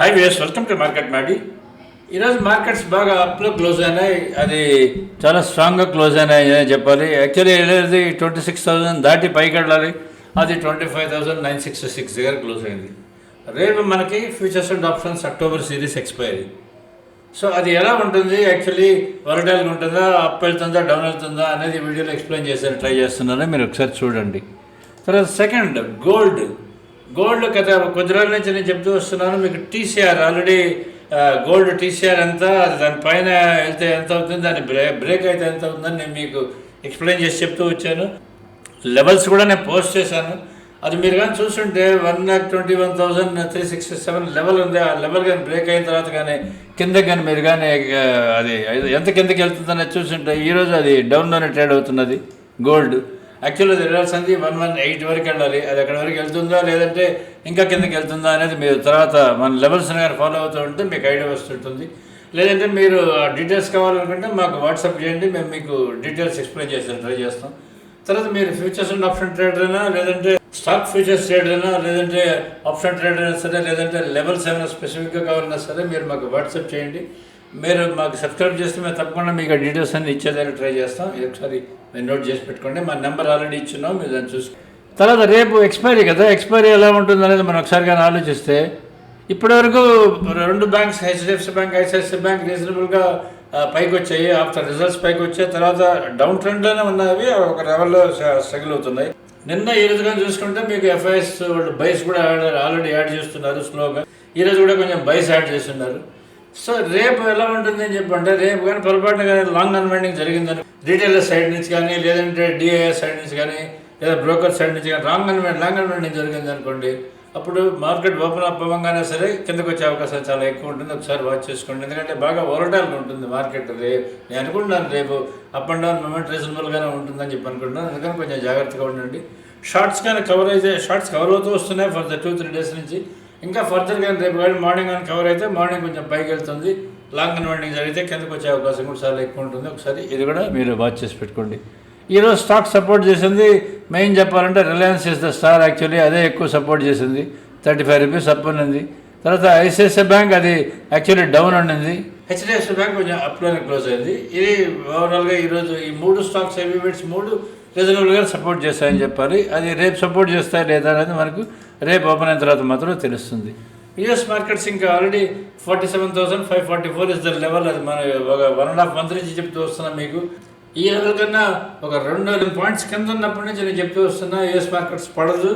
Hi వేస్ welcome to market మాడి ఈరోజు మార్కెట్స్ బాగా అప్లో క్లోజ్ అయినాయి. అది చాలా స్ట్రాంగ్గా క్లోజ్ అయినాయి అని చెప్పాలి. యాక్చువల్లీ వెళ్ళేది ట్వంటీ సిక్స్ థౌసండ్ దాటి పైకి వెళ్ళాలి. అది twenty five thousand nine sixty six దగ్గర క్లోజ్ అయింది. రేపు మనకి futures and options October series expiry so అది ఎలా ఉంటుంది? యాక్చువల్లీ వరటైల్గా ఉంటుందా? అప్ వెళ్తుందా? డౌన్ వెళ్తుందా? అనేది వీడియోలో ఎక్స్ప్లెయిన్ చేసాను ట్రై చేస్తున్నాను. మీరు ఒకసారి చూడండి. తర్వాత సెకండ్ గోల్డ్ గోల్డ్ గత కొద్ది రోజుల నుంచి నేను చెప్తూ వస్తున్నాను. మీకు టీసీఆర్ ఆల్రెడీ గోల్డ్ టీసీఆర్ ఎంత అది దానిపైన వెళ్తే ఎంత అవుతుంది దాని బ్రే బ్రేక్ అయితే ఎంత అవుతుందని నేను మీకు ఎక్స్ప్లెయిన్ చేసి చెప్తూ వచ్చాను. లెవెల్స్ కూడా నేను పోస్ట్ చేశాను. అది మీరు కానీ చూస్తుంటే one lakh twenty one thousand three sixty seven level ఉంది. ఆ లెవెల్ కానీ బ్రేక్ అయిన తర్వాత కానీ కిందకి కానీ మీరు కానీ అది ఎంత కిందకి వెళ్తుందని చూస్తుంటే ఈరోజు అది డౌన్లోనే ట్రేడ్ అవుతున్నది గోల్డ్. యాక్చువల్లీ అది వెళ్ళాల్సింది వన్ వన్ ఎయిట్ వరకు వెళ్ళాలి. అది అక్కడ వరకు వెళ్తుందా లేదంటే ఇంకా కిందకి వెళ్తుందా అనేది మీరు తర్వాత మన లెవెల్స్ కానీ ఫాలో అవుతూ ఉంటే మీకు ఐడియా వస్తుంటుంది. లేదంటే మీరు డీటెయిల్స్ కావాలనుకుంటే మాకు వాట్సాప్ చేయండి మేము మీకు డీటెయిల్స్ ఎక్స్ప్లెయిన్ చేసి ట్రై చేస్తాం. తర్వాత మీరు ఫ్యూచర్స్ అండ్ ఆప్షన్ ట్రేడర్ అయినా లేదంటే స్టాక్ ఫ్యూచర్స్ ట్రేడర్ అయినా లేదంటే ఆప్షన్ ట్రేడర్ అయినా సరే లేదంటే లెవెల్స్ ఏమైనా స్పెసిఫిక్గా కావాలన్నా సరే మీరు మాకు వాట్సాప్ చేయండి. మీరు మాకు సబ్స్క్రైబ్ చేస్తే మేము తప్పకుండా మీకు డీటెయిల్స్ అన్ని ఇచ్చేదానికి ట్రై చేస్తాం. ఒకసారి మీరు నోట్ చేసి పెట్టుకోండి. మా నెంబర్ ఆల్రెడీ ఇచ్చున్నాం. మీరు దాన్ని చూసి తర్వాత రేపు ఎక్స్పైరీ కదా. ఎక్స్పైరీ ఎలా ఉంటుంది అనేది మనం ఒకసారి కానీ ఆలోచిస్తే ఇప్పటివరకు రెండు banks HDFC bank ICICI bank రీజనబుల్గా పైకి వచ్చాయి ఆఫ్టర్ రిజల్ట్స్ పైకి వచ్చాయి తర్వాత డౌన్ ట్రెండ్లోనే ఉన్నవి. ఒక లెవెల్లో స్ట్రగుల్ అవుతున్నాయి. నిన్న ఈ రోజు కానీ చూసుకుంటే మీకు ఎఫ్ఐఎస్ వాళ్ళు బైస్ కూడా ఆల్రెడీ యాడ్ చేస్తున్నారు స్లోగా. ఈ రోజు కూడా కొంచెం బైస్ యాడ్ చేస్తున్నారు. సో రేపు ఎలా ఉంటుంది అని చెప్పంటే రేపు కానీ పొరపాటున కానీ లాంగ్ అన్వైండింగ్ జరిగిందని. రీటైలర్ సైడ్ నుంచి కానీ లేదంటే డిఐఎస్ సైడ్ నుంచి కానీ లేదా బ్రోకర్ సైడ్ నుంచి కానీ రాంగ్ అన్వైండ్ లాంగ్ అన్వైండింగ్ జరిగింది అనుకోండి. అప్పుడు మార్కెట్ ఓపెన్ అప్ అవ్వగానే సరే కిందకు వచ్చే అవకాశం చాలా ఎక్కువ ఉంటుంది. ఒకసారి వాచ్ చేసుకోండి. ఎందుకంటే బాగా ఓరటాల్గా ఉంటుంది మార్కెట్ రేపు నేను అనుకుంటున్నాను రేపు అప్ అండ్ డౌన్ మూమెంట్ రీజనబుల్గానే ఉంటుందని చెప్పి అనుకుంటున్నాను. అందుకని కొంచెం జాగ్రత్తగా ఉండండి. షార్ట్స్ కానీ కవర్ అయితే షార్ట్స్ కవర్ అవుతూ వస్తున్నాయి for the two three days నుంచి. ఇంకా ఫర్దర్ కానీ రేపు కానీ మార్నింగ్ కానీ కవర్ అయితే మార్నింగ్ కొంచెం పైకి వెళ్తుంది. లాంగ్ కన్వర్టింగ్ జరిగితే కిందకు వచ్చే అవకాశం కూడా చాలా ఎక్కువ ఉంటుంది. ఒకసారి ఇది కూడా మీరు వాచ్ చేసి పెట్టుకోండి. ఈరోజు స్టాక్ సపోర్ట్ చేసింది. మెయిన్ చెప్పాలంటే Reliance is the star actually అదే ఎక్కువ సపోర్ట్ చేసింది. థర్టీ ఫైవ్ రూపీస్ అప్ ఉన్నింది తర్వాత ఐసిఐసిఐ బ్యాంక్ అది యాక్చువల్లీ డౌన్ ఉండింది హెచ్డిఎఫ్సి బ్యాంక్ కొంచెం అప్లోనే క్లోజ్ అయింది. ఇది ఓవరాల్గా ఈరోజు ఈ మూడు స్టాక్స్ హెవీ మూడు రీజనబుల్గా సపోర్ట్ చేస్తాయని చెప్పాలి. అది రేపు సపోర్ట్ చేస్తాయి లేదా అనేది మనకు రేపు ఓపెన్ అయిన తర్వాత మాత్రం తెలుస్తుంది. యుఎస్ మార్కెట్స్ ఇంకా already forty seven thousand five forty four is the level అది మన ఒక వన్ అండ్ హాఫ్ మంత్ నుంచి చెప్తూ వస్తున్నాం మీకు. ఈ లెవెల్ కన్నా ఒక రెండు వేల పాయింట్స్ కింద ఉన్నప్పటి నుంచి నేను చెప్తూ వస్తున్నా యుఎస్ మార్కెట్స్ పడదు.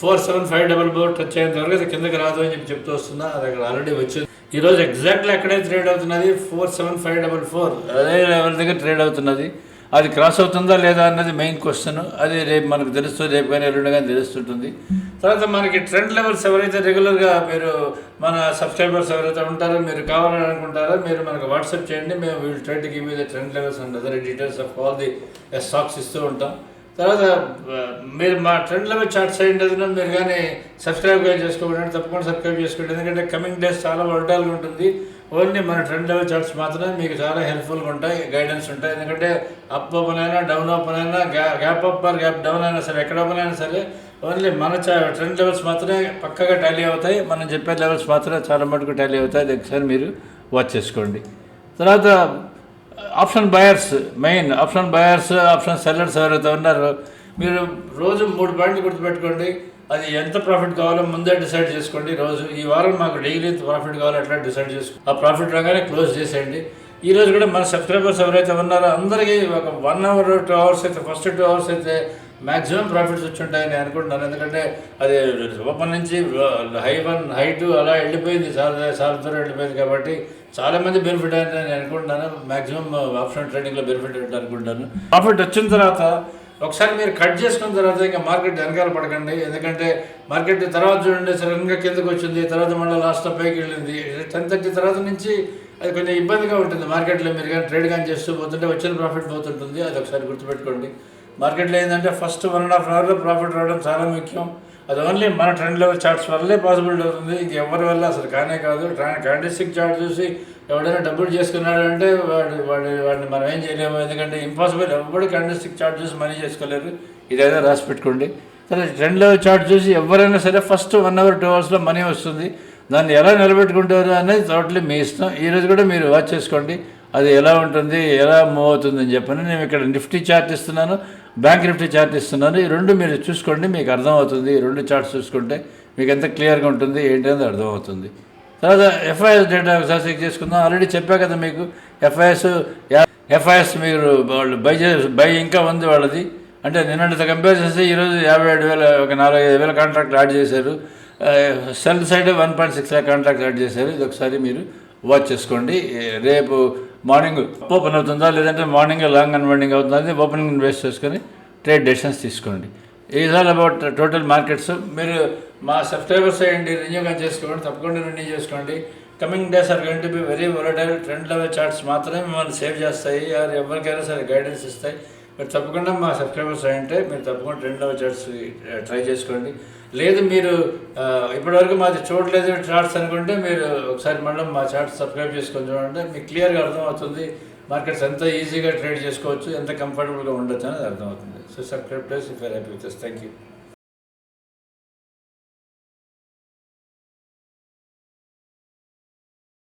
Four seven five double four touch అయ్యేంత వరకు అది కిందకి రాదు అని చెప్పి చెప్తూ వస్తున్నా అది అక్కడ ఆల్రెడీ వచ్చింది. ఈ రోజు ఎగ్జాక్ట్లీ ఎక్కడే ట్రేడ్ అవుతున్నది? Four seven five double four అదే లెవెల్ దగ్గర ట్రేడ్ అవుతున్నది. అది క్రాస్ అవుతుందా లేదా అన్నది మెయిన్ క్వశ్చన్ అది రేపు మనకు తెలుస్తుంది రేపు కానీ ఎల్లుండి కానీ తెలుస్తుంటుంది. తర్వాత మనకి ట్రెండ్ లెవెల్స్ ఎవరైతే రెగ్యులర్గా మీరు మన సబ్స్క్రైబర్స్ ఎవరైతే ఉంటారో మీరు కావాలని అనుకుంటారో మీరు మనకు వాట్సాప్ చేయండి. మేము వీళ్ళు trend give the trend levels and other details of all the stocks ఇస్తూ ఉంటాం. తర్వాత మీరు మా ట్రెండ్ లెవెల్ చార్ట్స్ అయ్యింది మీరు కానీ సబ్స్క్రైబ్ కానీ చేసుకోండి తప్పకుండా సబ్స్క్రైబ్ చేసుకోండి. ఎందుకంటే కమింగ్ డేస్ చాలా వరటాలుగా ఉంటుంది. ఓన్లీ మన ట్రెండ్ లెవెల్ చార్ట్స్ మాత్రమే మీకు చాలా హెల్ప్ఫుల్గా ఉంటాయి గైడెన్స్ ఉంటాయి. ఎందుకంటే అప్ ఓపెన్ అయినా డౌన్ ఓపెన్ అయినా గ్యా gap up or gap down అయినా సరే ఎక్కడ ఓపెన్ అయినా సరే ఓన్లీ మన ట్రెండ్ లెవెల్స్ మాత్రమే పక్కగా టాలీ అవుతాయి. మనం చెప్పే లెవెల్స్ మాత్రమే చాలా మటుకు టాలీ అవుతాయి. అది ఒకసారి మీరు వాచ్ చేసుకోండి. తర్వాత option buyers main. Option buyers option sellers ఎవరైతే ఉన్నారో మీరు రోజు మూడు పాయింట్లు గుర్తుపెట్టుకోండి. అది ఎంత ప్రాఫిట్ కావాలో ముందే డిసైడ్ చేసుకోండి. రోజు ఈ వారం మాకు డైలీ ప్రాఫిట్ కావాలో అట్లా డిసైడ్ చేసుకో ఆ ప్రాఫిట్ రాగానే క్లోజ్ చేసేయండి. ఈ రోజు కూడా మన సబ్స్క్రైబర్స్ ఎవరైతే ఉన్నారో అందరికీ ఒక వన్ అవర్ టూ అవర్స్ అయితే ఫస్ట్ టూ అవర్స్ అయితే మ్యాక్సిమం ప్రాఫిట్స్ వచ్చి ఉంటాయని నేను అనుకుంటున్నాను. ఎందుకంటే అది ఓపెన్ నుంచి హై వన్ హై టూ అలా వెళ్ళిపోయింది. చాలా చాలా దూరం వెళ్ళిపోయింది కాబట్టి చాలామంది బెనిఫిట్ అయ్యారని నేను అనుకుంటున్నాను. మ్యాక్సిమం ఆప్షన్ ట్రేడింగ్లో బెనిఫిట్ అయ్యింది అనుకుంటాను ప్రాఫిట్ వచ్చిన తర్వాత ఒకసారి మీరు కట్ చేసుకున్న తర్వాత ఇంకా మార్కెట్ వెనకాల పడకండి. ఎందుకంటే మార్కెట్ తర్వాత చూడండి సడన్గా కిందకు వచ్చింది తర్వాత మళ్ళీ లాస్ట్ పైకి వెళ్ళింది. టెన్ థర్టీ తర్వాత నుంచి అది కొంచెం ఇబ్బందిగా ఉంటుంది. మార్కెట్లో మీరు కానీ ట్రేడ్ కానీ చేస్తూ పోతుంటే వచ్చిన ప్రాఫిట్ పోతుంటుంది. అది ఒకసారి గుర్తుపెట్టుకోండి. మార్కెట్లో ఏంటంటే ఫస్ట్ వన్ అండ్ హాఫ్ అవర్లో ప్రాఫిట్ రావడం చాలా ముఖ్యం. అది ఓన్లీ మన ట్రెండ్ లెవెల్ చార్ట్స్ వల్లే పాసిబిలిటీ అవుతుంది. ఇది ఎవరి వల్ల అసలు కానే కాదు. క్యాండిస్టిక్ చార్ట్ చూసి ఎవడైనా డబ్బులు చేసుకున్నాడు అంటే వాడు వాడి వాడిని మనం ఏం చేయలేము. ఎందుకంటే ఇంపాసిబుల్ ఎవరు క్యాండిస్టిక్ చార్ట్ చూసి మనీ చేసుకోలేరు. ఇదైనా రాసి పెట్టుకోండి. సరే ట్రెండ్ లెవెల్ చార్ట్ చూసి ఎవరైనా సరే ఫస్ట్ వన్ అవర్ టూ అవర్స్లో మనీ వస్తుంది. దాన్ని ఎలా నిలబెట్టుకుంటారు అనేది టోటలీ మీ ఇష్టం. ఈరోజు కూడా మీరు వాచ్ చేసుకోండి. అది ఎలా ఉంటుంది ఎలా మూవ్ అవుతుంది అని చెప్పని నేను ఇక్కడ నిఫ్టీ చార్ట్ ఇస్తున్నాను బ్యాంక్ నిఫ్టీ చార్ట్ ఇస్తున్నాను. ఈ రెండు మీరు చూసుకోండి మీకు అర్థమవుతుంది. ఈ రెండు చార్ట్స్ చూసుకుంటే మీకు ఎంత క్లియర్గా ఉంటుంది ఏంటి అనేది అర్థమవుతుంది. తర్వాత ఎఫ్ఐఎస్ డేటా ఒకసారి చెక్ చేసుకుందాం. ఆల్రెడీ చెప్పా కదా మీకు ఎఫ్ఐఎస్ ఎఫ్ఐఎస్ మీరు వాళ్ళు బై చే బై ఇంకా ఉంది వాళ్ళది. అంటే నిన్నటితో కంపేర్ చేస్తే ఈరోజు యాభై ఏడు వేల ఒక నాలుగు ఐదు వేల కాంట్రాక్ట్ యాడ్ చేశారు. Sell side one point six lakh contract add చేశారు. ఇది ఒకసారి మీరు వాచ్ చేసుకోండి. రేపు మార్నింగ్ ఓపెన్ అవుతుందా లేదంటే మార్నింగ్ లాంగ్ అండ్ మార్నింగ్ అవుతుందా ఓపెనింగ్ బేస్ చేసుకొని ట్రేడ్ డెసిషన్స్ తీసుకోండి. Is all about total markets మీరు మా సబ్స్క్రైబర్స్ అయ్యండి రిన్యూగా చేసుకోండి తప్పకుండా రెన్యూ చేసుకోండి. Coming days are going to be very volatile trend level charts మాత్రమే మిమ్మల్ని సేవ్ చేస్తాయి. ఎవరికైనా సరే గైడెన్స్ ఇస్తాయి. మీరు తప్పకుండా మా సబ్స్క్రైబర్స్ అంటే మీరు తప్పకుండా ట్రెండ్ లెవెల్ చార్ట్స్ ట్రై చేసుకోండి. లేదు మీరు ఇప్పటివరకు మాది చూడలేదు చార్ట్స్ అనుకుంటే మీరు ఒకసారి మళ్ళీ మా చార్ట్స్ సబ్స్క్రైబ్ చేసుకొని చూడండి. మీకు క్లియర్గా అర్థమవుతుంది. మార్కెట్స్ ఎంత ఈజీగా ట్రేడ్ చేసుకోవచ్చు ఎంత కంఫర్టబుల్గా ఉండొచ్చు అనేది అర్థమవుతుంది. So subscribe please if happy with thank you